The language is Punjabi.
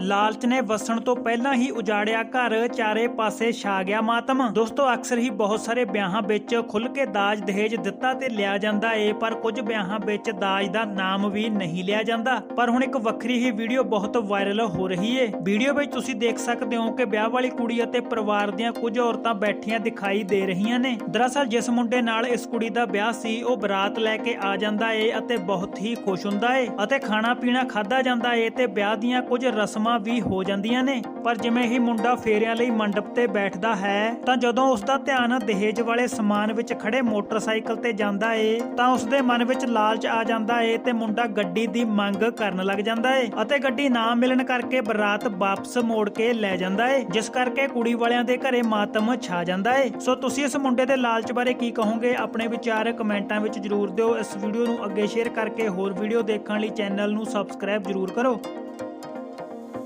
ਲਾਲਚ ਨੇ ਵਸਣ ਤੋਂ ਪਹਿਲਾਂ ਹੀ ਉਜਾੜਿਆ ਘਰ, ਚਾਰੇ ਪਾਸੇ ਛਾ ਗਿਆ ਮਾਤਮ। ਦੋਸਤੋ, ਅਕਸਰ ਹੀ ਬਹੁਤ ਸਾਰੇ ਵਿਆਹਾਂ ਵਿੱਚ ਖੁੱਲ ਕੇ ਦਾਜ ਦਹੇਜ ਦਿੱਤਾ ਤੇ ਲਿਆ ਜਾਂਦਾ ਏ, ਪਰ ਕੁਝ ਵਿਆਹਾਂ ਵਿੱਚ ਦਾਜ ਦਾ ਨਾਮ ਵੀ ਨਹੀਂ ਲਿਆ ਜਾਂਦਾ। ਪਰ ਹੁਣ ਇੱਕ ਵੱਖਰੀ ਹੀ ਵੀਡੀਓ ਬਹੁਤ ਵਾਇਰਲ ਹੋ ਰਹੀ ਏ। ਵੀਡੀਓ ਵਿੱਚ ਤੁਸੀਂ ਦੇਖ ਸਕਦੇ ਹੋ ਕਿ ਵਿਆਹ ਵਾਲੀ ਕੁੜੀ ਅਤੇ ਪਰਿਵਾਰ ਦੀਆਂ ਕੁਝ ਔਰਤਾਂ ਬੈਠੀਆਂ ਦਿਖਾਈ ਦੇ ਰਹੀਆਂ ਨੇ। ਦਰਅਸਲ, ਜਿਸ ਮੁੰਡੇ ਨਾਲ ਇਸ ਕੁੜੀ ਦਾ ਵਿਆਹ ਸੀ, ਉਹ ਬਰਾਤ ਲੈ ਕੇ ਆ ਜਾਂਦਾ ਏ ਅਤੇ ਬਹੁਤ ਹੀ ਖੁਸ਼ ਹੁੰਦਾ ਏ ਅਤੇ ਖਾਣਾ ਪੀਣਾ ਖਾਦਾ ਜਾਂਦਾ ਏ ਤੇ ਵਿਆਹ ਦੀਆਂ ਕੁਝ ਰਸਮਾਂ ਵੀ ਹੋ ਜਾਂਦੀਆਂ ਨੇ। ਪਰ ਜਿਵੇਂ ਹੀ ਮੁੰਡਾ ਫੇਰਿਆਂ ਲਈ ਮੰਡਪ ਤੇ ਬੈਠਦਾ ਹੈ, ਤਾਂ ਜਦੋਂ ਉਸ ਦਾ ਧਿਆਨ ਦਹੇਜ ਵਾਲੇ ਸਮਾਨ ਵਿੱਚ ਖੜੇ ਮੋਟਰਸਾਈਕਲ ਤੇ ਜਾਂਦਾ ਏ, ਤਾਂ ਉਸ ਦੇ ਮਨ ਵਿੱਚ ਲਾਲਚ ਆ ਜਾਂਦਾ ਏ ਤੇ ਮੁੰਡਾ ਗੱਡੀ ਦੀ ਮੰਗ ਕਰਨ ਲੱਗ ਜਾਂਦਾ ਏ ਅਤੇ ਗੱਡੀ ਨਾ ਮਿਲਣ ਕਰਕੇ ਬਰਾਤ ਵਾਪਸ ਮੋੜ ਕੇ ਲੈ ਜਾਂਦਾ ਏ, ਜਿਸ ਕਰਕੇ ਕੁੜੀ ਵਾਲਿਆਂ ਦੇ ਘਰੇ ਮਾਤਮ ਛਾ ਜਾਂਦਾ ਏ। ਸੋ ਤੁਸੀਂ ਇਸ ਮੁੰਡੇ ਦੇ ਲਾਲਚ ਬਾਰੇ ਕੀ ਕਹੋਗੇ? ਆਪਣੇ ਵਿਚਾਰ ਕਮੈਂਟਾਂ ਵਿੱਚ ਜਰੂਰ ਦਿਓ। ਇਸ ਵੀਡੀਓ ਨੂੰ ਅੱਗੇ ਸ਼ੇਅਰ ਕਰਕੇ ਹੋਰ ਵੀਡੀਓ ਦੇਖਣ ਲਈ ਚੈਨਲ ਨੂੰ ਸਬਸਕ੍ਰਾਈਬ ਜਰੂਰ ਕਰੋ।